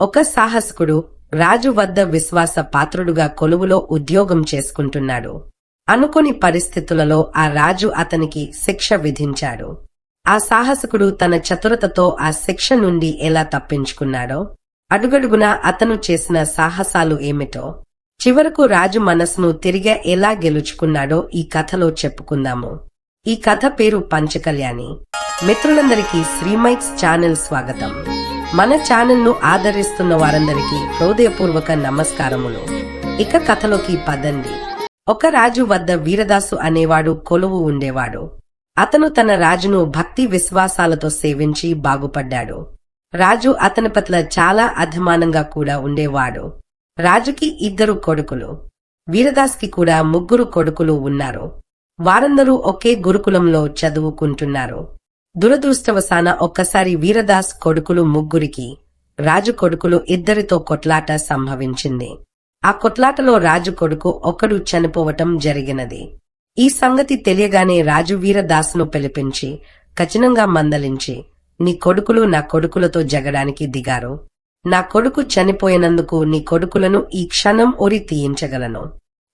ఒక సాహసకుడు రాజు వద్ద విశ్వాస పాత్రుడుగా కొలువులో ఉద్యోగం చేసుకుంటున్నాడు. అనుకోని పరిస్థితులలో ఆ రాజు అతనికి శిక్ష విధించాడు. ఆ సాహసకుడు తన చతురతతో ఆ శిక్ష నుండి ఎలా తప్పించుకున్నాడో అడుగడుగున అతను చేసిన సాహసాలు ఏమిటో చివరకు రాజు మనసును తిరిగి ఎలా గెలుచుకున్నాడో ఈ కథలో చెప్పుకుందాము. ఈ కథ పేరు పంచకళ్యాణి. మిత్రులందరికీ శ్రీమైక్స్ ఛానల్ స్వాగతం. మన ఛానల్ను ఆదరిస్తున్న వారందరికీ హృదయపూర్వక నమస్కారములు. ఇక కథలోకి పదండి. ఒక రాజు వద్ద వీరదాసు అనేవాడు కొలువు ఉండేవాడు. అతను తన రాజును భక్తి విశ్వాసాలతో సేవించి బాగుపడ్డాడు. రాజు అతని పట్ల చాలా అభిమానంగా కూడా ఉండేవాడు. రాజుకి ఇద్దరు కొడుకులు. వీరదాస్కి కూడా ముగ్గురు కొడుకులు ఉన్నారు. వారందరూ ఒకే గురుకులంలో చదువుకుంటున్నారు. దురదృష్టవశాన ఒక్కసారి వీరదాస్ కొడుకులు ముగ్గురికి రాజు కొడుకులు ఇద్దరితో కొట్లాట సంభవించింది. ఆ కొట్లాటలో రాజు కొడుకు ఒకడు చనిపోవటం జరిగినది. ఈ సంగతి తెలియగానే రాజు వీరదాసును పిలిపించి కఠినంగా మందలించి నీ కొడుకులు నా కొడుకులతో జగడానికి దిగారు. నా కొడుకు చనిపోయినందుకు నీ కొడుకులను ఈ క్షణం ఉరి తీయించగలను.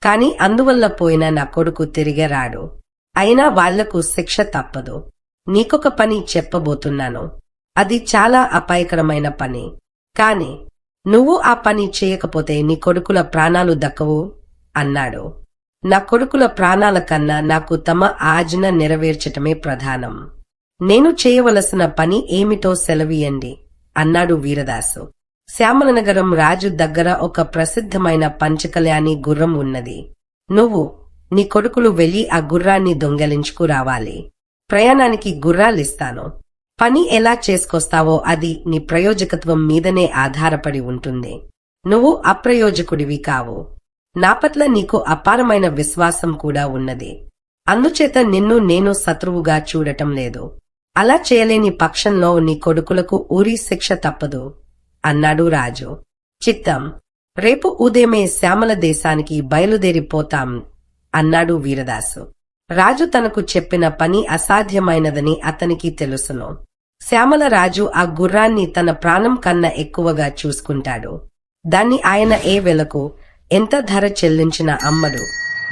కాని అందువల్ల పోయిన నా కొడుకు తిరిగి రాడు. అయినా వాళ్ళకు శిక్ష తప్పదు. నీకొక పని చెప్పబోతున్నాను. అది చాలా అపాయకరమైన పని. కాని నువ్వు ఆ పని చేయకపోతే నీ కొడుకుల ప్రాణాలు దక్కవు అన్నాడు. నా కొడుకుల ప్రాణాల కన్నా నాకు తమ ఆజ్ఞ నెరవేర్చటమే ప్రధానం. నేను చేయవలసిన పని ఏమిటో సెలవీయండి అన్నాడు వీరదాసు. శ్యామలనగరం రాజు దగ్గర ఒక ప్రసిద్ధమైన పంచకళ్యాణి గుర్రం ఉన్నది. నువ్వు నీ కొడుకులు వెళ్ళి ఆ గుర్రాన్ని దొంగలించుకురావాలి ప్రయాణానికి గుర్రాలిస్తాను. పని ఎలా చేసుకొస్తావో అది నీ ప్రయోజకత్వం మీదనే ఆధారపడి ఉంటుంది. నువ్వు అప్రయోజకుడివి కావు. నా పట్ల నీకు అపారమైన విశ్వాసం కూడా ఉన్నది. అందుచేత నిన్ను నేను శత్రువుగా చూడటం లేదు. అలా చేయలేని పక్షంలో నీ కొడుకులకు ఊరి శిక్ష తప్పదు. అన్నాడు రాజు. చిత్తం రేపు ఉదయమే శ్యామల దేశానికి బయలుదేరిపోతాం అన్నాడు వీరదాసు. రాజు తనకు చెప్పిన పని అసాధ్యమైనదని అతనికి తెలుసును. శ్యామల రాజు ఆ గుర్రాన్ని తన ప్రాణం కన్నా ఎక్కువగా చూసుకుంటాడు. దాన్ని ఆయన ఏ వెలకు ఎంత ధర చెల్లించిన అమ్మడు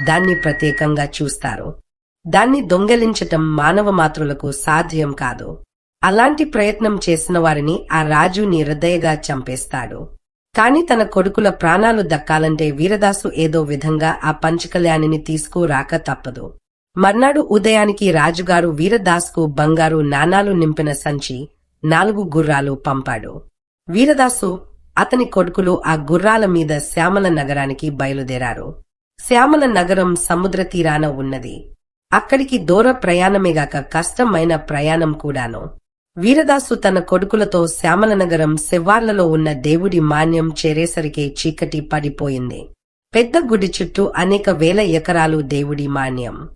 దాన్ని ప్రత్యేకంగా చూస్తారు. దాన్ని దొంగలించటం మానవ మాతృలకు సాధ్యం కాదు. అలాంటి ప్రయత్నం చేసిన వారిని ఆ రాజు నిర్దయగా చంపేస్తాడు. కాని తన కొడుకుల ప్రాణాలు దక్కాలంటే వీరదాసు ఏదో విధంగా ఆ పంచకళ్యాణిని తీసుకురాక తప్పదు. మర్నాడు ఉదయానికి రాజుగారు వీరదాస్కు బంగారు నాణాలు నింపిన సంచి నాలుగు గుర్రాలు పంపాడు. వీరదాసు అతని కొడుకులు ఆ గుర్రాల మీద శ్యామల నగరానికి బయలుదేరారు. శ్యామల నగరం సముద్ర తీరాన ఉన్నది. అక్కడికి దూర ప్రయాణమేగాక కష్టమైన ప్రయాణం కూడాను. వీరదాసు తన కొడుకులతో శ్యామలనగరం శివార్లలో ఉన్న దేవుడి మాన్యం చేరేసరికే చీకటి పడిపోయింది. పెద్ద గుడి చుట్టూ అనేక వేల ఎకరాలు దేవుడి మాన్యం.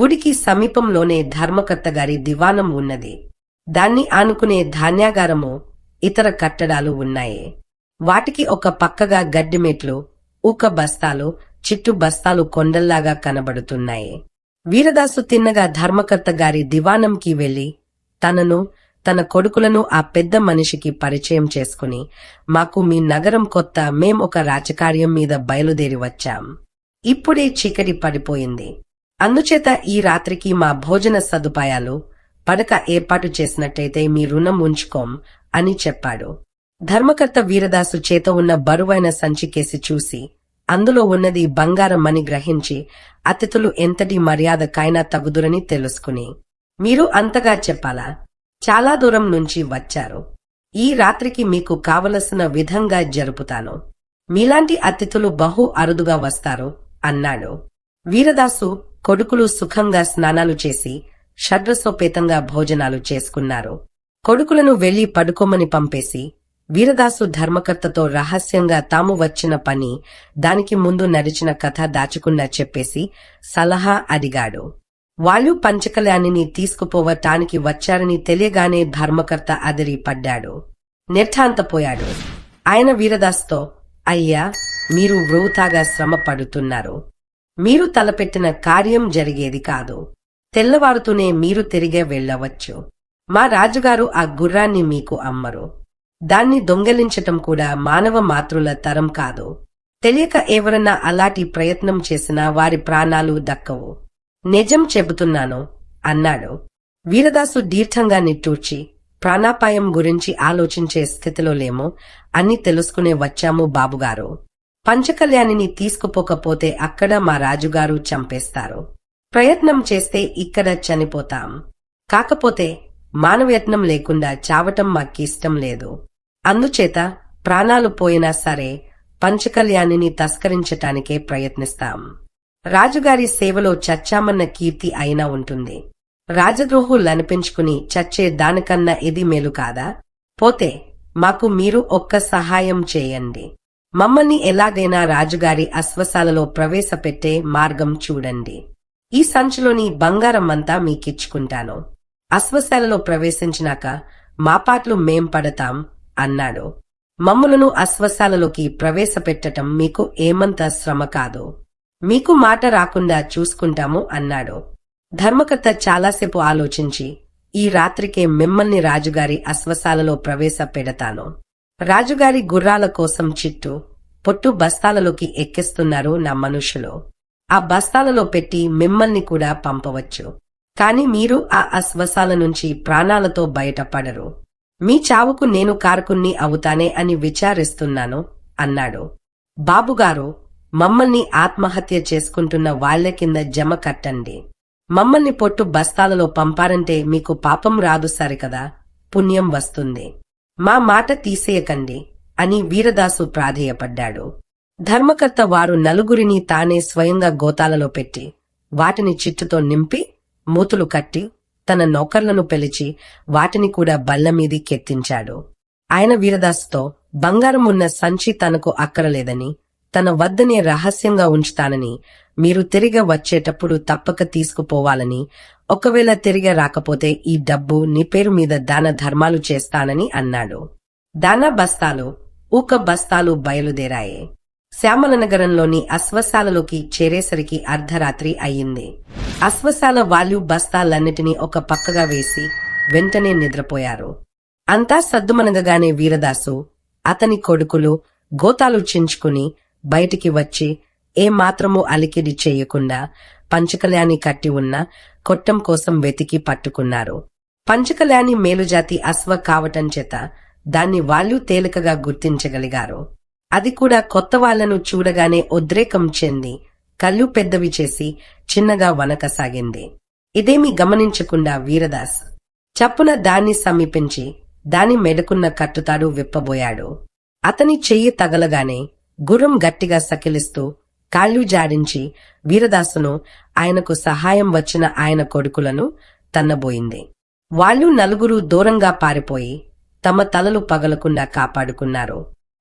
గుడికి సమీపంలోనే ధర్మకర్త గారి దివానం ఉన్నది. దాన్ని ఆనుకునే ధాన్యాగారము ఇతర కట్టడాలు ఉన్నాయి. వాటికి ఒక పక్కగా గడ్డిమెట్లు ఊక బస్తాలు చిట్టు బస్తాలు కొండల్లాగా కనబడుతున్నాయి. వీరదాసు తిన్నగా ధర్మకర్త గారి దివానంకి వెళ్ళి తనను తన కొడుకులను ఆ పెద్ద మనిషికి పరిచయం చేసుకుని మాకు మీ నగరం కొత్త మేం ఒక రాజకార్యం మీద బయలుదేరి వచ్చాం. ఇప్పుడే చీకటి పడిపోయింది. అందుచేత ఈ రాత్రికి మా భోజన సదుపాయాలు పడక ఏర్పాటు చేసినట్టయితే మీ రుణం ఉంచుకోం అని చెప్పాడు. ధర్మకర్త వీరదాసు చేత ఉన్న బరువైన సంచికేసి చూసి అందులో ఉన్నది బంగారం అని గ్రహించి అతిథులు ఎంతటి మర్యాదకైనా తగుదురని తెలుసుకుని మీరు అంతగా చెప్పాలా? చాలా దూరం నుంచి వచ్చారు. ఈ రాత్రికి మీకు కావలసిన విధంగా జరుపుతాను. మీలాంటి అతిథులు బహు అరుదుగా వస్తారు అన్నాడు. వీరదాసు కొడుకులు సుఖంగా స్నానాలు చేసి షడ్రసోపేతంగా భోజనాలు చేసుకున్నారు. కొడుకులను వెళ్ళి పడుకోమని పంపేసి వీరదాసు ధర్మకర్తతో రహస్యంగా తాము వచ్చిన పని దానికి ముందు నడిచిన కథ దాచుకున్నా చెప్పేసి సలహా అడిగాడు. వాళ్ళు పంచకళ్యాణిని తీసుకుపోవటానికి వచ్చారని తెలియగానే ధర్మకర్త అదిరి పడ్డాడు నిర్ఠాంతపోయాడు ఆయన వీరదాస్తో అయ్యా మీరు వృతాగా శ్రమ పడుతున్నారు మీరు తలపెట్టిన కార్యం జరిగేది కాదు. తెల్లవారుతూనే మీరు తిరిగే వెళ్ళవచ్చు. మా రాజుగారు ఆ గుర్రాన్ని మీకు అమ్మరు. దాన్ని దొంగలించటం కూడా మానవ మాతృల తరం కాదు. తెలియక ఎవరన్నా అలాంటి ప్రయత్నం చేసినా వారి ప్రాణాలు దక్కవు. నిజం చెబుతున్నాను అన్నాడు. వీరదాసు దీర్ఘంగా నిట్టూర్చి ప్రాణాపాయం గురించి ఆలోచించే స్థితిలో లేము అన్ని తెలుసుకునే వచ్చాము బాబుగారు. పంచకళ్యాణిని తీసుకుపోకపోతే అక్కడ మా రాజుగారు చంపేస్తారు. ప్రయత్నం చేస్తే ఇక్కడ చనిపోతాం. కాకపోతే మానవయత్నం లేకుండా చావటం మాకిష్టం లేదు. అందుచేత ప్రాణాలు పోయినా సరే పంచకళ్యాణిని తస్కరించటానికే ప్రయత్నిస్తాం. రాజుగారి సేవలో చచ్చామన్న కీర్తి అయినా ఉంటుంది. రాజద్రోహులనిపించుకుని చచ్చే దానికన్నా ఇది మేలు కాదా? పోతే మాకు మీరు ఒక్క సహాయం చేయండి. మమ్మల్ని ఎలాగైనా రాజుగారి అశ్వశాలలో ప్రవేశపెట్టే మార్గం చూడండి. ఈ సంచిలోని బంగారం అంతా మీకిచ్చుకుంటాను. అశ్వశాలలో ప్రవేశించినాక మా పాటలు మేం పడతాం అన్నాడు. మమ్ములను అశ్వశాలలోకి ప్రవేశపెట్టటం మీకు ఏమంత శ్రమ కాదు. మీకు మాట రాకుండా చూసుకుంటాము అన్నాడు. ధర్మకర్త చాలాసేపు ఆలోచించి ఈ రాత్రికే మిమ్మల్ని రాజుగారి అశ్వశాలలో ప్రవేశపెడతాను. రాజుగారి గుర్రాల కోసం చిట్టు పొట్టు బస్తాలలోకి ఎక్కిస్తున్నారు నా మనుషులు. ఆ బస్తాలలో పెట్టి మిమ్మల్ని కూడా పంపవచ్చు. కాని మీరు ఆ అశ్వశాల నుంచి ప్రాణాలతో బయటపడరు. మీ చావుకు నేను కారకుణ్ణి అవుతానే అని విచారిస్తున్నాను అన్నాడు. బాబుగారు మమ్మల్ని ఆత్మహత్య చేసుకుంటున్న వాళ్ళ కింద జమ కట్టండి. మమ్మల్ని పొట్టు బస్తాలలో పంపారంటే మీకు పాపం రాదు సరికదా? పుణ్యం వస్తుంది. మా మాట తీసేయకండి అని వీరదాసు ప్రాధేయపడ్డాడు. ధర్మకర్త వారు నలుగురిని తానే స్వయంగా గోతాలలో పెట్టి వాటిని చిట్టుతో నింపి మూతులు కట్టి తన నౌకర్లను పిలిచి వాటిని కూడా బల్లమీది కెత్తించాడు. ఆయన వీరదాసుతో బంగారం ఉన్న సంచి తనకు అక్కరలేదని తన వద్దనే రహస్యంగా ఉంచుతానని మీరు తిరిగి వచ్చేటప్పుడు తప్పక తీసుకుపోవాలని ఒకవేళ తిరిగి రాకపోతే ఈ డబ్బు నీ పేరు మీద దాన ధర్మాలు చేస్తానని అన్నాడు. దాన బస్తాలు ఊక బస్తాలు బయలుదేరాయి. శ్యామల నగరంలోని అశ్వశాలలోకి చేరేసరికి అర్ధరాత్రి అయ్యింది. అశ్వశాల వాళ్ళు బస్తాలన్నిటినీ ఒక పక్కగా వేసి వెంటనే నిద్రపోయారు. అంతా సద్దుమనగగానే వీరదాసు అతని కొడుకులు గోతాలు చించుకుని బయటికి వచ్చి ఏమాత్రము అలికిడి చేయకుండా పంచకల్యాణి కట్టి ఉన్న కొట్టం కోసం వెతికి పట్టుకున్నారు. పంచకల్యాణి మేలుజాతి అశ్వ కావటం చేత దాన్ని వాళ్ళు తేలికగా గుర్తించగలిగారు. అది కూడా కొత్త వాళ్ళను చూడగానే ఉద్రేకం చెంది కళ్ళు పెద్దవి చేసి చిన్నగా వనకసాగింది ఇదేమీ గమనించకుండా వీరదాస్ చప్పున దాన్ని సమీపించి దాని మెడకున్న కట్టుతాడు విప్పబోయాడు. అతని చెయ్యి తగలగానే గుర్రం గట్టిగా సకిలిస్తూ కాళ్ళు జాడించి వీరదాసును ఆయనకు సహాయం వచ్చిన ఆయన కొడుకులను తన్నబోయింది. వాళ్ళు నలుగురు దూరంగా పారిపోయి తమ తలలు పగలకుండా కాపాడుకున్నారు.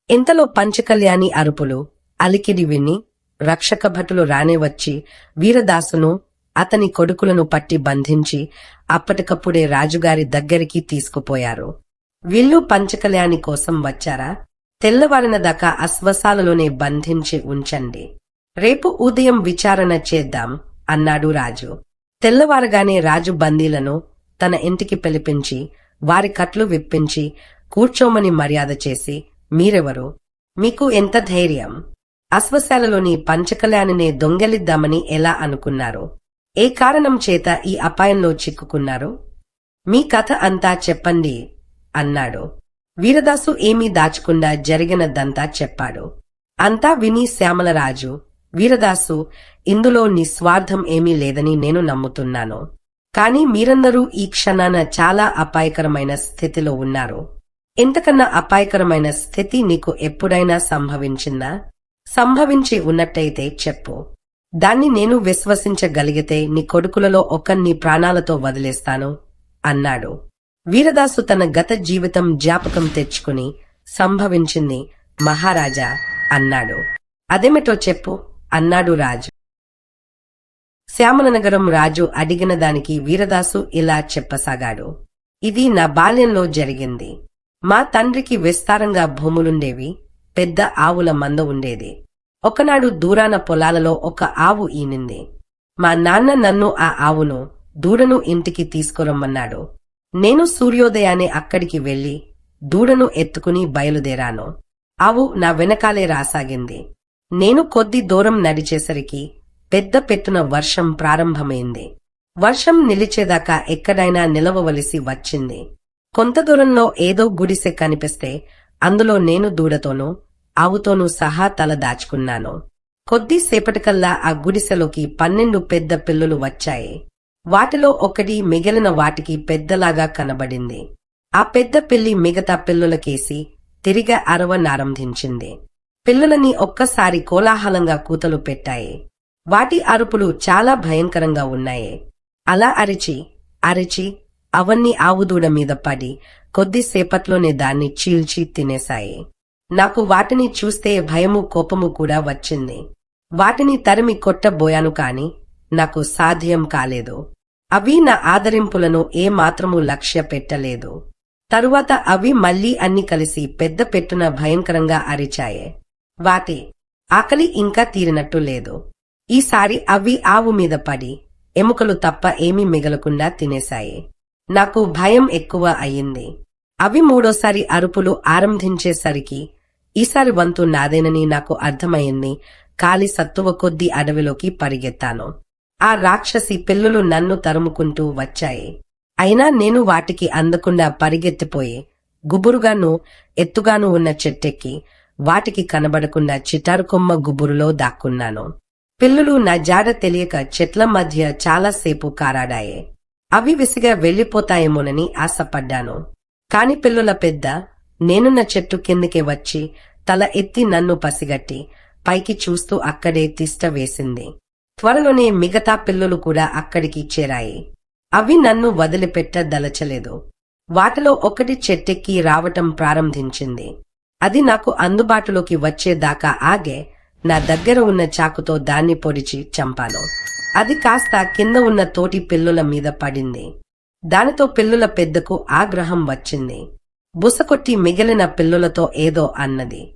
ఇంతలో పంచకళ్యాణి అరుపులు అలికిడి విని రక్షక భటులు రానే వచ్చి వీరదాసును అతని కొడుకులను పట్టి బంధించి అప్పటికప్పుడే రాజుగారి దగ్గరికి తీసుకుపోయారు. వీళ్ళు పంచకళ్యాణి కోసం వచ్చారా? తెల్లవారిన దాకా అశ్వశాలలోనే బంధించి ఉంచండి. రేపు ఉదయం విచారణ చేద్దాం అన్నాడు రాజు. తెల్లవారగానే రాజు బందీలను తన ఇంటికి పిలిపించి వారి కట్లు విప్పించి కూర్చోమని మర్యాద చేసి మీరెవరు? మీకు ఎంత ధైర్యం? అశ్వశాలలోని పంచకళ్యాణినే దొంగలిద్దామని ఎలా అనుకున్నారు? ఏ కారణం చేత ఈ అపాయంలో చిక్కుకున్నారు? మీ కథ అంతా చెప్పండి అన్నాడు. వీరదాసు ఏమీ దాచకుండా జరిగినదంతా చెప్పాడు. అంతా విని శ్యామలరాజు వీరదాసు ఇందులో నిస్వార్థం ఏమీ లేదని నేను నమ్ముతున్నాను. కాని మీరందరూ ఈ క్షణాన చాలా అపాయకరమైన స్థితిలో ఉన్నారు. ఇంతకన్నా అపాయకరమైన స్థితి నీకు ఎప్పుడైనా సంభవించిందా? సంభవించి ఉన్నట్టయితే చెప్పు. దాన్ని నేను విశ్వసించగలిగితే నీ కొడుకులలో ఒకరిని ప్రాణాలతో వదిలేస్తాను అన్నాడు. వీరదాసు తన గత జీవితం జ్ఞాపకం తెచ్చుకుని సంభవించింది మహారాజా అన్నాడు. అదేమిటో చెప్పు అన్నాడు రాజు. శ్యామలనగరం రాజు అడిగిన దానికి వీరదాసు ఇలా చెప్పసాగాడు. ఇది నా బాల్యంలో జరిగింది. మా తండ్రికి విస్తారంగా భూములుండేవి పెద్ద ఆవుల మంద ఉండేది. ఒకనాడు దూరాన పొలాలలో ఒక ఆవు ఈనింది. మా నాన్న నన్ను ఆ ఆవును దూడను ఇంటికి తీసుకురమ్మన్నాడు. నేను సూర్యోదయాన్ని అక్కడికి వెళ్ళి దూడను ఎత్తుకుని బయలుదేరాను. ఆవు నా వెనకాలే రాసాగింది. నేను కొద్ది దూరం నడిచేసరికి పెద్ద పెత్తున వర్షం ప్రారంభమైంది. వర్షం నిలిచేదాకా ఎక్కడైనా నిలవవలసి వచ్చింది. కొంత దూరంలో ఏదో గుడిసె కనిపిస్తే అందులో నేను దూడతోనూ ఆవుతోనూ సహా తల దాచుకున్నాను. కొద్దిసేపటికల్లా ఆ గుడిసెలోకి పన్నెండు పెద్ద పిల్లులు వచ్చాయి. వాటిలో ఒకటి మిగిలిన వాటికి పెద్దలాగా కనబడింది. ఆ పెద్ద పిల్లి మిగతా పిల్లులకేసి తిరిగి అరవనారంభించింది పిల్లులని ఒక్కసారి కోలాహలంగా కూతలు పెట్టాయి. వాటి అరుపులు చాలా భయంకరంగా ఉన్నాయి. అలా అరిచి అరిచి అవన్నీ ఆవుదూడ మీద పడి కొద్దిసేపట్లోనే దాన్ని చీల్చి తినేశాయి. నాకు వాటిని చూస్తే భయము కోపము కూడా వచ్చింది. వాటిని తరిమి కొట్టబోయాను కాని నాకు సాధ్యం కాలేదు. అవి నా ఆదరింపులను ఏమాత్రము లక్ష్య పెట్టలేదు. తరువాత అవి మళ్ళీ అన్ని కలిసి పెద్ద పెట్టున భయంకరంగా అరిచాయే. వాటి ఆకలి ఇంకా తీరినట్టు లేదు. ఈసారి అవి ఆవు మీద పడి ఎముకలు తప్ప ఏమీ మిగలకుండా తినేశాయి. నాకు భయం ఎక్కువ అయింది అవి మూడోసారి అరుపులు ఆరంభించేసరికి ఈసారి వంతు నాదేనని నాకు అర్థమయ్యింది. కాలి సత్తువ కొద్దీ అడవిలోకి పరిగెత్తాను. ఆ రాక్షసి పిల్లులు నన్ను తరుముకుంటూ వచ్చాయి. అయినా నేను వాటికి అందకుండా పరిగెత్తిపోయి గుబురుగాను ఎత్తుగాను ఉన్న చెట్టెక్కి వాటికి కనబడకుండా చిటారుకొమ్మ గుబురులో దాక్కున్నాను. పిల్లులు నా జాడ తెలియక చెట్ల మధ్య చాలాసేపు కారాడాయి. అవి విసిగా వెళ్ళిపోతాయేమోనని ఆశపడ్డాను. కాని పిల్లుల పెద్ద నేనున్న చెట్టు కిందకి వచ్చి తల ఎత్తి నన్ను పసిగట్టి పైకి చూస్తూ అక్కడే తిష్ట వేసింది. త్వరలోనే మిగతా పిల్లులు కూడా అక్కడికి చేరాయి. అవి నన్ను వదిలిపెట్టదలచలేదు. వాటిలో ఒకటి చెట్టెక్కి రావటం ప్రారంభించింది. అది నాకు అందుబాటులోకి వచ్చేదాకా ఆగే నా దగ్గర ఉన్న చాకుతో దాన్ని పొడిచి చంపాను. అది కాస్త కింద ఉన్న తోటి పిల్లుల మీద పడింది. దానితో పిల్లుల పెద్దకు ఆగ్రహం వచ్చింది. బుసకొట్టి మిగిలిన పిల్లులతో ఏదో అన్నది.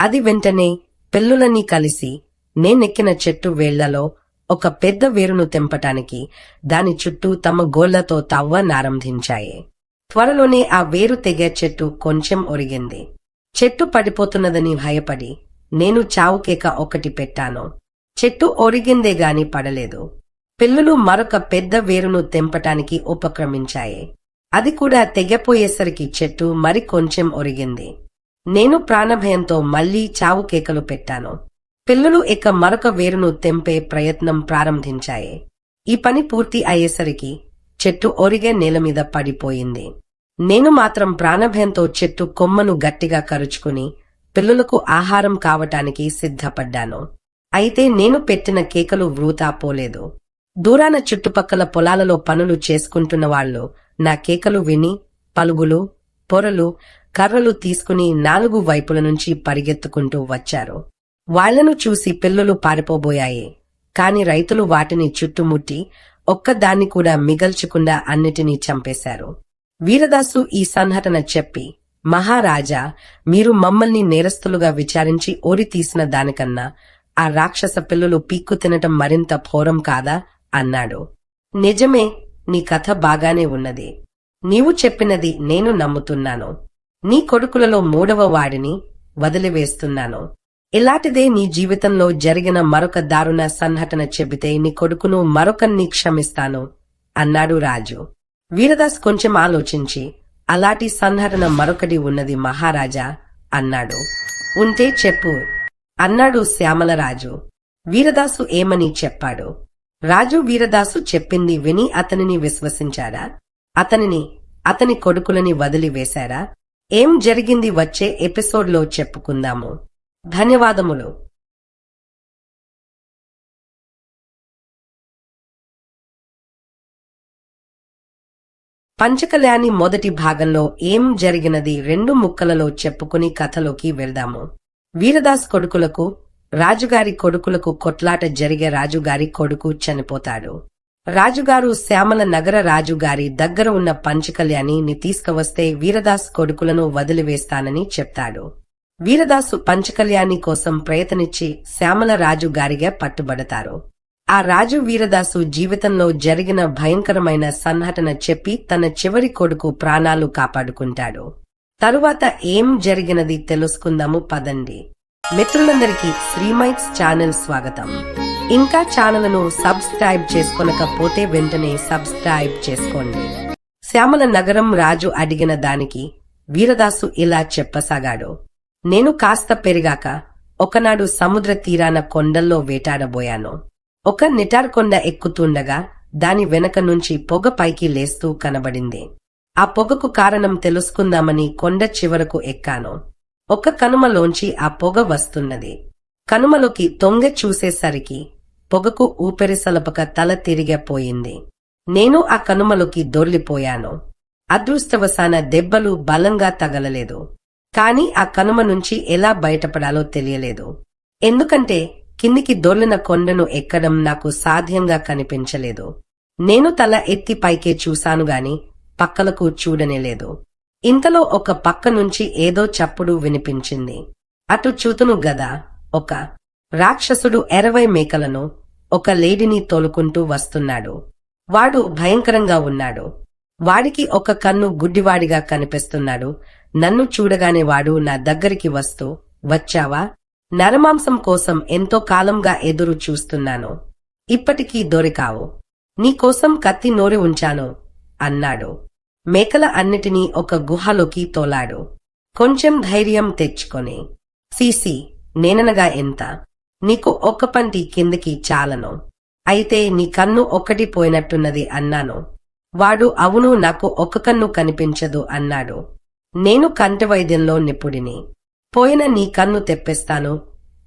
అది వెంటనే పిల్లులని కలిసి నేనెక్కిన చెట్టు వేళ్ళలో ఒక పెద్ద వేరును తెంపటానికి దాని చుట్టూ తమ గోళ్ళతో తవ్వనారంభించాయి త్వరలోనే ఆ వేరు తెగే చెట్టు కొంచెం ఒరిగింది. చెట్టు పడిపోతున్నదని భయపడి నేను చావుకేక ఒకటి పెట్టాను. చెట్టు ఒరిగిందే గాని పడలేదు. పిల్లులు మరొక పెద్ద వేరును తెంపటానికి ఉపక్రమించాయి. అది కూడా తెగపోయేసరికి చెట్టు మరి కొంచెం ఒరిగింది. నేను ప్రాణభయంతో మళ్ళీ చావు కేకలు పెట్టాను. పిల్లలు ఇక మరొక వేరును తెంపే ప్రయత్నం ప్రారంభించాయి. ఈ పని పూర్తి అయ్యేసరికి చెట్టు ఒరిగే నేల మీద పడిపోయింది. నేను మాత్రం ప్రాణభయంతో చెట్టు కొమ్మను గట్టిగా కరుచుకుని పిల్లలకు ఆహారం కావటానికి సిద్ధపడ్డాను. అయితే నేను పెట్టిన కేకలు వృతా పోలేదు. దూరాన చుట్టుపక్కల పొలాలలో పనులు చేసుకుంటున్న వాళ్ళు నా కేకలు విని పలుగులు పొరలు కర్రలు తీసుకుని నాలుగు వైపుల నుంచి పరిగెత్తుకుంటూ వచ్చారు. వాళ్ళను చూసి పిల్లలు పారిపోబోయాయి. కాని రైతులు వాటిని చుట్టుముట్టి ఒక్కదాన్ని కూడా మిగల్చకుండా అన్నిటినీ చంపేశారు. వీరదాసు ఈ సంఘటన చెప్పి మహారాజా మీరు మమ్మల్ని నేరస్తులుగా విచారించి ఓరి తీసిన దానికన్నా ఆ రాక్షస పిల్లలు పీక్కు తినటం మరింత ఘోరం కాదా? అన్నాడు. నిజమే నీ కథ బాగానే ఉన్నది. నీవు చెప్పినది నేను నమ్ముతున్నాను. నీ కొడుకులలో మూడవ వాడిని వదిలివేస్తున్నాను. ఇలాంటిదే నీ జీవితంలో జరిగిన మరొక దారుణ సంఘటన చెబితే నీ కొడుకును మరొకన్ని క్షమిస్తాను అన్నాడు రాజు. వీరదాస్ కొంచెం ఆలోచించి అలాంటి సంఘటన మరొకటి ఉన్నది మహారాజా అన్నాడు. ఉంటే చెప్పు అన్నాడు శ్యామలరాజు. వీరదాసు ఏమని చెప్పాడు? రాజు వీరదాసు చెప్పింది విని అతనిని విశ్వసించారా అతనిని అతని కొడుకులని వదిలివేశారా? ఏం జరిగింది వచ్చే ఎపిసోడ్లో చెప్పుకుందాము. ధన్యవాదములు. పంచకళ్యాణి మొదటి భాగంలో ఏం జరిగినది రెండు ముక్కలలో చెప్పుకుని కథలోకి వెళ్దాము. వీరదాస్ కొడుకులకు రాజుగారి కొడుకులకు కొట్లాట జరిగే రాజుగారి కొడుకు చనిపోతాడు. రాజుగారు శ్యామల నగర రాజుగారి దగ్గర ఉన్న పంచకళ్యాణిని తీసుకువస్తే వీరదాస్ కొడుకులను వదిలివేస్తానని చెప్తాడు. వీరదాసు పంచకళ్యాణి కోసం ప్రయత్నించి శ్యామల రాజు గారిగా పట్టుబడతారు. ఆ రాజు వీరదాసు జీవితంలో జరిగిన భయంకరమైన సంఘటన చెప్పి తన చివరి కొడుకు ప్రాణాలు కాపాడుకుంటాడు. తరువాత ఏం జరిగినది తెలుసుకుందాము పదండి. మిత్రులందరికీ శ్రీమైట్స్ ఛానల్ స్వాగతం. ఇంకా ఛానల్ను సబ్స్క్రైబ్ చేసుకొనకపోతే వెంటనే సబ్స్క్రైబ్ చేసుకోండి. శ్యామల నగరం రాజు అడిగిన దానికి వీరదాసు ఇలా చెప్పసాగాడు. నేను కాస్త పెరిగాక ఒకనాడు సముద్ర తీరాన కొండల్లో వేటాడబోయాను. ఒక నిటార్ కొండ ఎక్కుతుండగా దాని వెనక నుంచి పొగ పైకి లేస్తూ కనబడింది. ఆ పొగకు కారణం తెలుసుకుందామని కొండ చివరకు ఎక్కాను. ఒక కనుమలోంచి ఆ పొగ వస్తున్నది. కనుమలోకి తొంగ చూసేసరికి పొగకు ఊపిరి సలపక తల తిరిగిపోయింది. నేను ఆ కనుమలోకి దొర్లిపోయాను. అదృష్టవశాన దెబ్బలు బలంగా తగలలేదు. కాని ఆ కనుమ నుంచి ఎలా బయటపడాలో తెలియలేదు. ఎందుకంటే కిందికి దొర్లిన కొండను ఎక్కడం నాకు సాధ్యంగా కనిపించలేదు. నేను తల ఎత్తి పైకే చూశాను గాని పక్కలకు చూడనేలేదు ఇంతలో ఒక పక్క నుంచి ఏదో చప్పుడు వినిపించింది. అటు చూతును గదా ఒక రాక్షసుడు ఎరవై మేకలను ఒక లేడిని తోలుకుంటూ వస్తున్నాడు. వాడు భయంకరంగా ఉన్నాడు. వాడికి ఒక కన్ను గుడ్డివాడిగా కనిపిస్తున్నాడు. నన్ను చూడగానే వాడు నా దగ్గరికి వస్తూ వచ్చావా? నరమాంసం కోసం ఎంతో కాలంగా ఎదురు చూస్తున్నాను. ఇప్పటికీ దొరికావు. నీకోసం కత్తి నోరి ఉంచాను అన్నాడు. మేకల అన్నిటినీ ఒక గుహలోకి తోలాడు. కొంచెం ధైర్యం తెచ్చుకొని సీసీ నేననగా ఎంత? నీకు ఒక్క పంటి కిందికి చాలను. అయితే నీ కన్ను ఒక్కటి పోయినట్టున్నది అన్నాను. వాడు అవును నాకు ఒక్క కన్ను కనిపించదు అన్నాడు. నేను కంటి వైద్యంలో నిపుడిని పోయిన నీ కన్ను తెప్పిస్తాను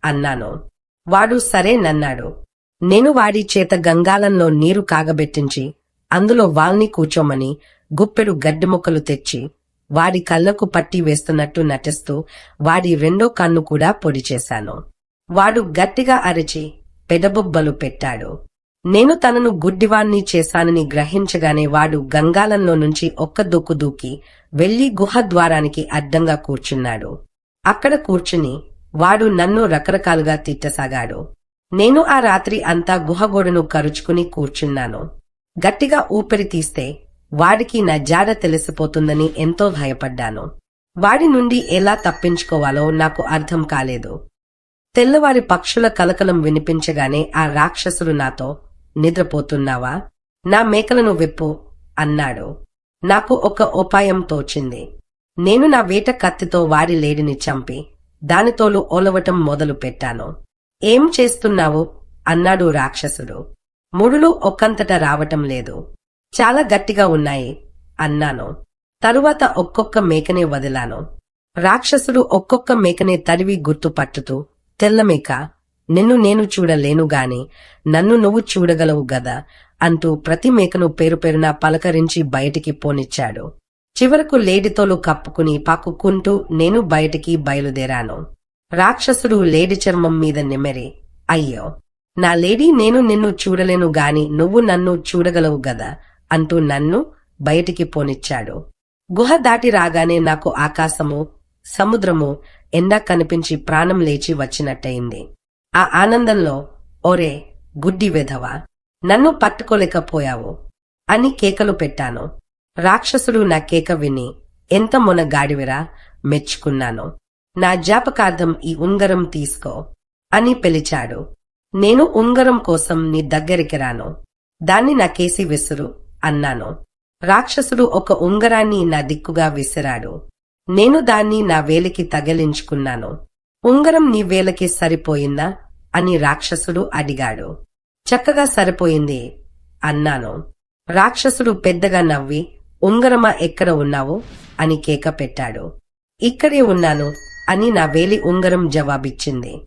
అన్నాను. వాడు సరేనన్నాడు నేను వాడి చేత గంగాలంలో నీరు కాగబెట్టించి అందులో వాల్ని కూర్చోమని గుప్పెడు గడ్డి ముక్కలు తెచ్చి వాడి కళ్ళకు పట్టి వేస్తున్నట్టు నటిస్తూ వాడి రెండో కన్ను కూడా పొడి చేశాను. వాడు గట్టిగా అరిచి పెదబుబ్బలు పెట్టాడు. నేను తనను గుడ్డివాణ్ణి చేశానని గ్రహించగానే వాడు గంగాలంలో నుంచి ఒక్క దూకు దూకి వెళ్ళి గుహ ద్వారానికి అడ్డంగా కూర్చున్నాడు. అక్కడ కూర్చుని వాడు నన్ను రకరకాలుగా తిట్టసాగాడు. నేను ఆ రాత్రి అంతా గుహగోడను కరుచుకుని కూర్చున్నాను. గట్టిగా ఊపిరి తీస్తే వాడికి నా జాడ తెలిసిపోతుందని ఎంతో భయపడ్డాను. వాడి నుండి ఎలా తప్పించుకోవాలో నాకు అర్థం కాలేదు. తెల్లవారి పక్షుల కలకలం వినిపించగానే ఆ రాక్షసుడు నాతో నిద్రపోతున్నావా? నా మేకలను విప్పు అన్నాడు. నాకు ఒక ఉపాయం తోచింది. నేను నా వేట కత్తితో వారి లేడిని చంపి దానితోలు ఓలవటం మొదలు పెట్టాను ఏం చేస్తున్నావు? అన్నాడు రాక్షసుడు. ముడులు ఒక్కంతట రావటం లేదు. చాలా గట్టిగా ఉన్నాయి అన్నాను. తరువాత ఒక్కొక్క మేకనే వదిలాను. రాక్షసుడు ఒక్కొక్క మేకనే తరివి గుర్తుపట్టుతూ తెల్లమేక నిన్ను నేను చూడలేను గాని నన్ను నువ్వు చూడగలవు గదా అంటూ ప్రతి మేకను పేరు పేరున పలకరించి బయటికి పోనిచ్చాడు. చివరకు లేడితోలు కప్పుకుని పాకుకుంటూ నేను బయటికి బయలుదేరాను. రాక్షసుడు లేడి చర్మం మీద నిమెరి అయ్యో నా లేడీ నేను నిన్ను చూడలేను గాని నువ్వు నన్ను చూడగలవు గదా అంటూ నన్ను బయటికి పోనిచ్చాడు. గుహ దాటి రాగానే నాకు ఆకాశము సముద్రము ఎండా కనిపించి ప్రాణం లేచి వచ్చినట్టయింది. ఆ ఆనందంలో ఒరే గుడ్డి వెధవా నన్ను పట్టుకోలేకపోయావు అని కేకలు పెట్టాను. రాక్షసుడు నా కేక విని ఎంత మొనగాడివిరా మెచ్చుకున్నాను. నా జ్ఞాపకార్థం ఈ ఉంగరం తీసుకో అని పిలిచాడు. నేను ఉంగరం కోసం నీ దగ్గరికి రాను. దాన్ని నాకేసి విసురు అన్నాను. రాక్షసుడు ఒక ఉంగరాన్ని నా దిక్కుగా విసిరాడు. నేను దాన్ని నా వేలికి తగిలించుకున్నాను. ఉంగరం నీ వేలకి సరిపోయిందా? అని రాక్షసుడు అడిగాడు. చక్కగా సరిపోయింది అన్నాను. రాక్షసుడు పెద్దగా నవ్వి ఉంగరమా ఎక్కడ ఉన్నావు? అని కేక పెట్టాడు. ఇక్కడే ఉన్నాను అని నా వేలి ఉంగరం జవాబిచ్చింది.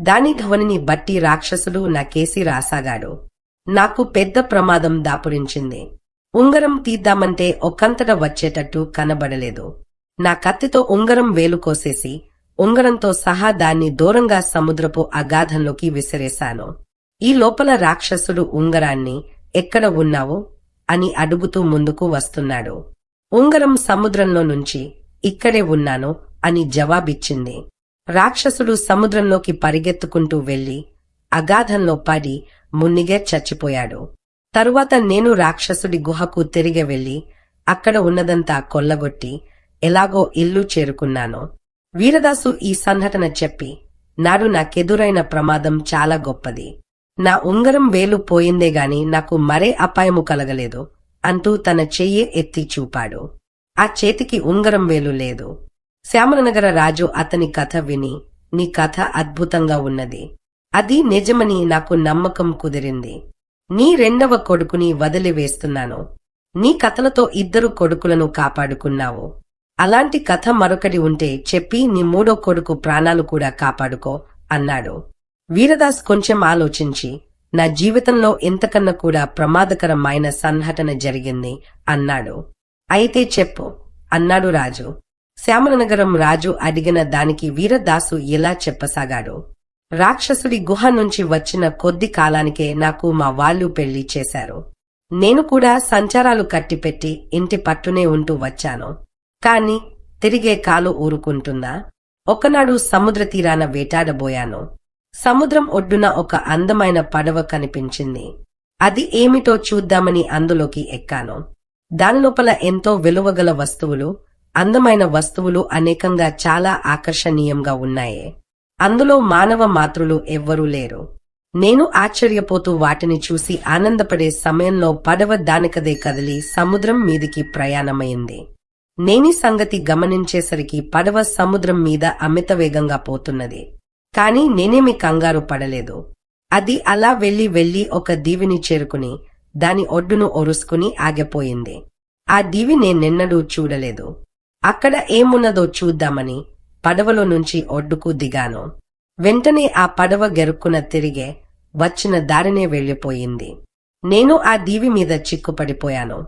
దాని ధ్వనిని బట్టి రాక్షసుడు నా కేసి రాసాగాడు. నాకు పెద్ద ప్రమాదం దాపురించింది. ఉంగరం తీద్దామంటే ఒక్కంతట వచ్చేటట్టు కనబడలేదు. నా కత్తితో ఉంగరం వేలు కోసేసి ఉంగరంతో సహా దాన్ని దూరంగా సముద్రపు అగాధంలోకి విసిరేశాను. ఈ లోపల రాక్షసుడు ఉంగరాన్ని ఎక్కడ ఉన్నావో? అని అడుగుతూ ముందుకు వస్తున్నాడు. ఉంగరం సముద్రంలో నుంచి ఇక్కడే ఉన్నాను అని జవాబిచ్చింది. రాక్షసుడు సముద్రంలోకి పరిగెత్తుకుంటూ వెళ్ళి అగాధంలో పడి మున్నిగే చచ్చిపోయాడు. తరువాత నేను రాక్షసుడి గుహకు తిరిగి వెళ్ళి అక్కడ ఉన్నదంతా కొల్లగొట్టి ఎలాగో ఇల్లు చేరుకున్నాను. వీరదాసు ఈ సంఘటన చెప్పి నాడు నాకెదురైన ప్రమాదం చాలా గొప్పది. నా ఉంగరం వేలు పోయిందే గాని నాకు మరే అపాయము కలగలేదు అంటూ తన చెయ్యి ఎత్తి చూపాడు. ఆ చేతికి ఉంగరం వేలు లేదు. శ్యామలనగర రాజు అతని కథ విని నీ కథ అద్భుతంగా ఉన్నది. అది నిజమని నాకు నమ్మకం కుదిరింది. నీ రెండవ కొడుకుని వదిలివేస్తున్నాను. నీ కథలతో ఇద్దరు కొడుకులను కాపాడుకున్నావు. అలాంటి కథ మరొకటి ఉంటే చెప్పి నీ మూడో కొడుకు ప్రాణాలు కూడా కాపాడుకో అన్నాడు. వీరదాస్ కొంచెం ఆలోచించి నా జీవితంలో ఇంతకన్నా కూడా ప్రమాదకరమైన సంఘటన జరిగింది అన్నాడు. అయితే చెప్పు అన్నాడు రాజు. శ్యామనగరం రాజు అడిగిన దానికి వీరదాసు ఇలా చెప్పసాగాడు. రాక్షసుడి గుహ నుంచి వచ్చిన కొద్ది కాలానికే నాకు మా వాళ్ళు పెళ్ళి చేశారు. నేను కూడా సంచారాలు కట్టిపెట్టి ఇంటి పట్టునే ఉంటూ వచ్చాను. కాని తిరిగే కాలు ఊరుకుంటున్నా. ఒకనాడు సముద్ర తీరాన వేటాడబోయాను. సముద్రం ఒడ్డున ఒక అందమైన పడవ కనిపించింది. అది ఏమిటో చూద్దామని అందులోకి ఎక్కాను. దాని లోపల ఎంతో విలువగల వస్తువులు అందమైన వస్తువులు అనేకంగా చాలా ఆకర్షణీయంగా ఉన్నాయి. అందులో మానవ మాతృలు ఎవ్వరూ లేరు. నేను ఆశ్చర్యపోతూ వాటిని చూసి ఆనందపడే సమయంలో పడవ దానికదే కదిలి సముద్రం మీదికి ప్రయాణమైంది. నేని సంగతి గమనించేసరికి పడవ సముద్రం మీద అమిత వేగంగా పోతున్నది. కాని నేనేమి కంగారు పడలేదు. అది అలా వెళ్ళి వెళ్ళి ఒక దీవిని చేరుకుని దాని ఒడ్డును ఒరుసుకుని ఆగిపోయింది. ఆ దీవి నేనెన్నడూ చూడలేదు. అక్కడ ఏమున్నదో చూద్దామని పడవలో నుంచి ఒడ్డుకు దిగాను. వెంటనే ఆ పడవ గెరుక్కున తిరిగే వచ్చిన దారినే వెళ్ళిపోయింది నేను ఆ దీవి మీద చిక్కుపడిపోయాను.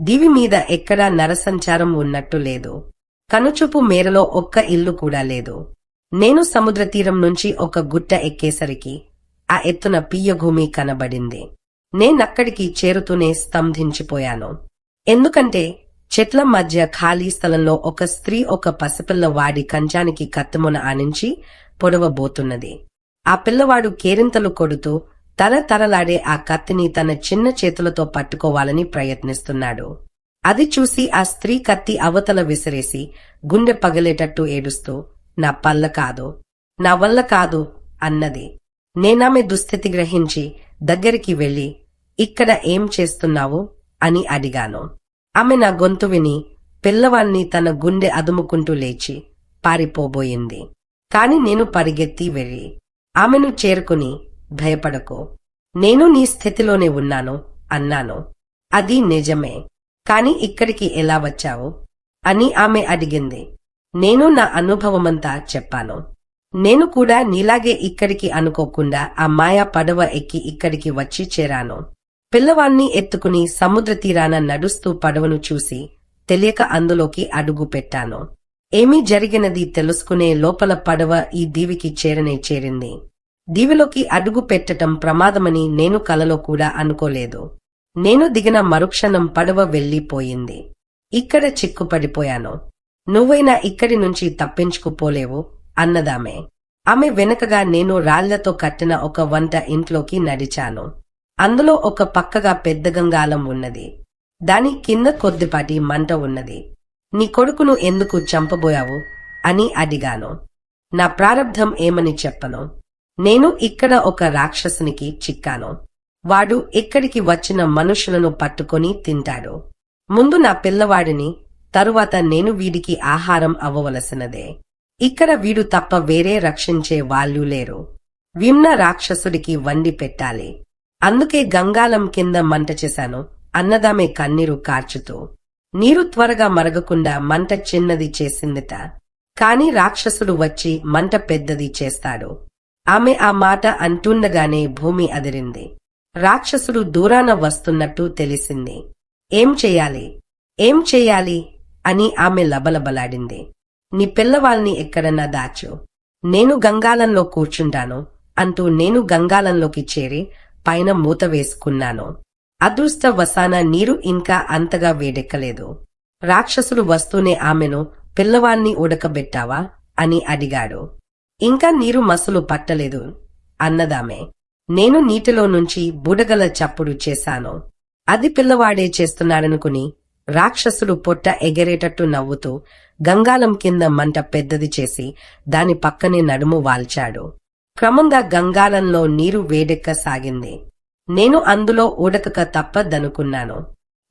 దీవి మీద ఎక్కడా నరసంచారం ఉన్నట్టు లేదు. కనుచూపు మేరలో ఒక్క ఇల్లు కూడా లేదు. నేను సముద్ర తీరం నుంచి ఒక గుట్ట ఎక్కేసరికి ఆ ఎత్తున పియ్యభూమి కనబడింది. నేనక్కడికి చేరుతూనే స్తంభించిపోయాను. ఎందుకంటే చెట్ల మధ్య ఖాళీ స్థలంలో ఒక స్త్రీ ఒక పసిపిల్ల వాడి కంచానికి కత్తిమున ఆనించి పొడవబోతున్నది. ఆ పిల్లవాడు కేరింతలు కొడుతూ తరతరలాడే ఆ కత్తిని తన చిన్న చేతులతో పట్టుకోవాలని ప్రయత్నిస్తున్నాడు. అది చూసి ఆ స్త్రీ కత్తి అవతల విసిరేసి గుండె పగలేటట్టు ఏడుస్తూ నా పల్ల కాదు నా వల్ల కాదు అన్నది. నేనామె దుస్థితి గ్రహించి దగ్గరికి వెళ్ళి ఇక్కడ ఏం చేస్తున్నావు అని అడిగాను. ఆమె నా గొంతు విని పిల్లవాణ్ణి తన గుండె అదుముకుంటూ లేచి పారిపోబోయింది. కాని నేను పరిగెత్తి వెళ్ళి ఆమెను చేరుకుని భయపడకు. నేను నీ స్థితిలోనే ఉన్నాను అన్నాను. అది నిజమే. కాని ఇక్కడికి ఎలా వచ్చావు? అని ఆమె అడిగింది. నేను నా అనుభవమంతా చెప్పాను. నేను కూడా నీలాగే ఇక్కడికి అనుకోకుండా ఆ మాయా పడవ ఎక్కి ఇక్కడికి వచ్చి చేరాను. పిల్లవాణ్ణి ఎత్తుకుని సముద్ర తీరాన నడుస్తూ పడవను చూసి తెలియక అందులోకి అడుగు పెట్టాను. ఏమీ జరిగినది తెలుసుకునే లోపల పడవ ఈ దీవికి చేరనే చేరింది. దీవిలోకి అడుగు పెట్టటం ప్రమాదమని నేను కలలో కూడా అనుకోలేదు. నేను దిగిన మరుక్షణం పడవ వెళ్ళిపోయింది ఇక్కడ చిక్కుపడిపోయాను. నువ్వైనా ఇక్కడి నుంచి తప్పించుకుపోలేవు అన్నదామె. ఆమె వెనకగా నేను రాళ్ళతో కట్టిన ఒక వంట ఇంట్లోకి నడిచాను. అందులో ఒక పక్కగా పెద్ద గంగాలం ఉన్నది. దాని కింద కొద్దిపాటి మంట ఉన్నది. నీ కొడుకును ఎందుకు చంపబోయావు? అని అడిగాను. నా ప్రారంధం ఏమని చెప్పను? నేను ఇక్కడ ఒక రాక్షసునికి చిక్కాను. వాడు ఇక్కడికి వచ్చిన మనుషులను పట్టుకొని తింటాడు. ముందు నా పిల్లవాడిని తరువాత నేను వీడికి ఆహారం అవ్వవలసినదే. ఇక్కడ వీడు తప్ప వేరే రక్షించే వాళ్ళు లేరు. విమ్న రాక్షసుడికి వండి పెట్టాలి. అందుకే గంగాలం కింద మంట చేశాను అన్నదామే కన్నీరు కార్చుతూ. నీరు త్వరగా మరగకుండా మంట చిన్నది చేసిందిట. కాని రాక్షసుడు వచ్చి మంట పెద్దది చేస్తాడు. ఆమె ఆ మాట అంటుండగానే భూమి అదిరింది. రాక్షసుడు దూరాన వస్తున్నట్టు తెలిసింది. ఏం చెయ్యాలి ఏం చెయ్యాలి అని ఆమె లబలబలాడింది. నీ పిల్లవాల్ని ఎక్కడన్నా దాచు. నేను గంగాలంలో కూర్చుంటాను అంటూ నేను గంగాలంలోకి చేరి పైన మూత వేసుకున్నాను. అదృష్టవశాన నీరు ఇంకా అంతగా వేడెక్కలేదు. రాక్షసుడు వస్తూనే ఆమెను పిల్లవాణ్ణి ఉడకబెట్టావా? అని అడిగాడు. ఇంకా నీరు మసలు పట్టలేదు. అన్నదామే నేను నీటిలో నుంచి బుడగల చప్పుడు చేశాను. అది పిల్లవాడే చేస్తున్నాడనుకుని రాక్షసుడు పొట్ట ఎగరేటట్టు నవ్వుతూ గంగాలం కింద మంట పెద్దది చేసి దాని పక్కనే నడుము వాల్చాడు. క్రమంగా గంగాలంలో నీరు వేడెక్కసాగింది. నేను అందులో ఉడకక తప్పదనుకున్నాను.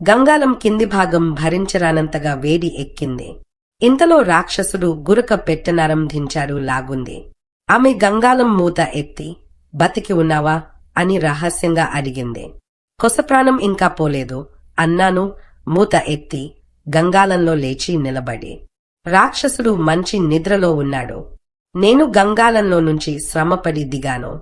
గంగాలం కింది భాగం భరించరానంతగా వేడి ఎక్కింది. ఇంతలో రాక్షసుడు గురక పెట్టనారంభించాడు లాగుంది. ఆమె గంగాలం మూత ఎత్తి బతికి ఉన్నావా? అని రహస్యంగా అడిగింది. కొసప్రాణం ఇంకా పోలేదు. అన్నాను మూత ఎత్తి గంగాలంలో లేచి నిలబడి. రాక్షసుడు మంచి నిద్రలో ఉన్నాడు. నేను గంగాలంలో నుంచి శ్రమపడి దిగాను.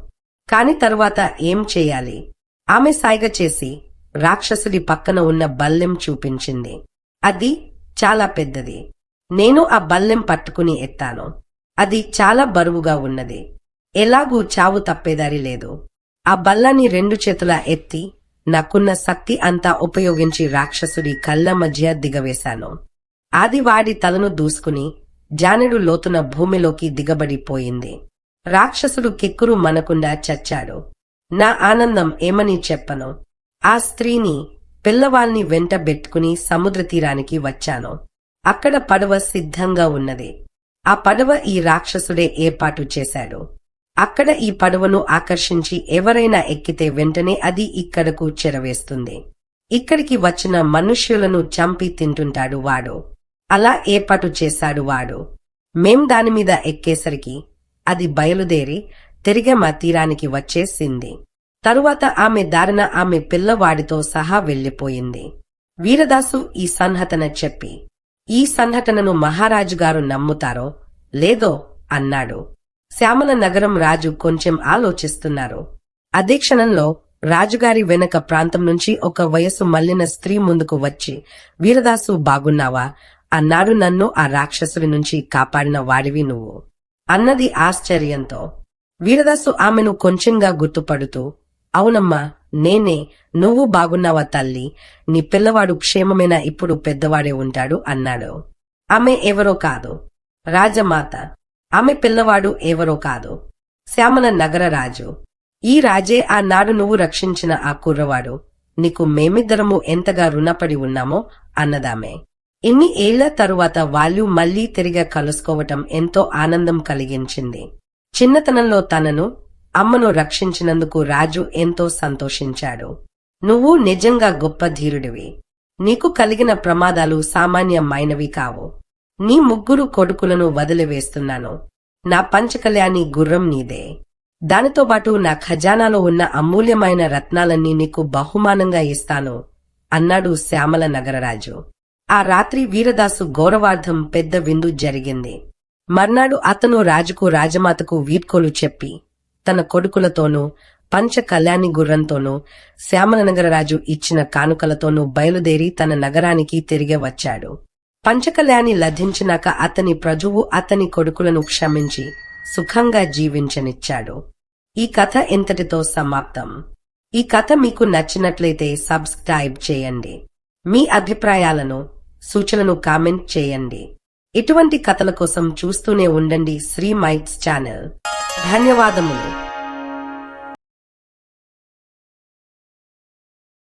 కాని తరువాత ఏం చేయాలి? ఆమె సాయిగ చేసి రాక్షసుడి పక్కన ఉన్న బల్లెం చూపించింది. అది చాలా పెద్దది. నేను ఆ బల్లెం పట్టుకుని ఎత్తాను. అది చాలా బరువుగా ఉన్నది. ఎలాగూ చావు తప్పేదారి లేదు. ఆ బల్లాన్ని రెండు చేతులా ఎత్తి నాకున్న శక్తి అంతా ఉపయోగించి రాక్షసుడి కళ్ళ మధ్య దిగవేశాను. అది వాడి తలను దూసుకుని జానెడు లోతున భూమిలోకి దిగబడిపోయింది. రాక్షసుడు కిక్కురు మనకుండా చచ్చాడు. నా ఆనందం ఏమని చెప్పను? ఆ స్త్రీని పిల్లవాల్ని వెంటబెట్టుకుని సముద్ర తీరానికి వచ్చాను. అక్కడ పడవ సిద్ధంగా ఉన్నది. ఆ పడవ ఈ రాక్షసుడే ఏర్పాటు చేశాడు. అక్కడ ఈ పడవను ఆకర్షించి ఎవరైనా ఎక్కితే వెంటనే అది ఇక్కడకు చెరవేస్తుంది. ఇక్కడికి వచ్చిన మనుష్యులను చంపి తింటుంటాడు వాడు. అలా ఏర్పాటు చేశాడు వాడు. మేం దానిమీద ఎక్కేసరికి అది బయలుదేరి తిరిగి మా తీరానికి వచ్చేసింది. తరువాత ఆమె దారిన ఆమె పిల్లవాడితో సహా వెళ్ళిపోయింది వీరదాసు ఈ సంహతన చెప్పి ఈ సంఘటనను మహారాజు గారు నమ్ముతారో లేదో అన్నాడు. శ్యామల నగరం రాజు కొంచెం ఆలోచిస్తున్నారు. అదే క్షణంలో రాజుగారి వెనక ప్రాంతం నుంచి ఒక వయసు మళ్ళిన స్త్రీ ముందుకు వచ్చి వీరదాసు బాగున్నావా? అన్నాడు నన్ను ఆ రాక్షసుడి నుంచి కాపాడిన వాడివి నువ్వు. అన్నది ఆశ్చర్యంతో వీరదాసు ఆమెను కొంచెంగా గుర్తుపడుతూ అవునమ్మా నేనే నువ్వు బాగున్నావా తల్లి? నీ పిల్లవాడు క్షేమమైన ఇప్పుడు పెద్దవాడే ఉంటాడు? అన్నాడు. ఆమె ఎవరో కాదు. రాజమాత. ఆమె పిల్లవాడు ఎవరో కాదు. శ్యామల నగర రాజు. ఈ రాజే ఆనాడు నువ్వు రక్షించిన ఆ కుర్రవాడు. నీకు మేమిద్దరము ఎంతగా రుణపడి ఉన్నామో అన్నదామే. ఇన్ని ఏళ్ళ తరువాత వాళ్ళు మళ్ళీ తిరిగి కలుసుకోవటం ఎంతో ఆనందం కలిగించింది. చిన్నతనంలో తనను అమ్మను రక్షించినందుకు రాజు ఎంతో సంతోషించాడు. నువ్వు నిజంగా గొప్ప ధీరుడివి. నీకు కలిగిన ప్రమాదాలు సామాన్యమైనవి కావు. నీ ముగ్గురు కొడుకులను వదిలివేస్తున్నాను. నా పంచకళ్యాణి గుర్రం నీదే. దానితో పాటు నా ఖజానాలో ఉన్న అమూల్యమైన రత్నాలన్నీ నీకు బహుమానంగా ఇస్తాను అన్నాడు శ్యామల నగరరాజు. ఆ రాత్రి వీరదాసు గౌరవార్థం పెద్ద విందు జరిగింది. మర్నాడు అతను రాజుకు రాజమాతకు వీడ్కోలు చెప్పి తన కొడుకులతోనూ పంచ కళ్యాణి గుర్రంతోనూ శ్యామనగరరాజు ఇచ్చిన కానుకలతోనూ బయలుదేరి తన నగరానికి తిరిగి వచ్చాడు. పంచకళ్యాణి లభించినాక అతని ప్రజువు అతని కొడుకులను క్షమించి సుఖంగా జీవించనిచ్చాడు. ఈ కథ ఇంతటితో సమాప్తం. ఈ కథ మీకు నచ్చినట్లయితే సబ్స్క్రైబ్ చేయండి. మీ అభిప్రాయాలను సూచనను కామెంట్ చేయండి. ఇటువంటి కథల కోసం చూస్తూనే ఉండండి శ్రీ మైట్స్ ఛానల్. ధన్యవాదములు.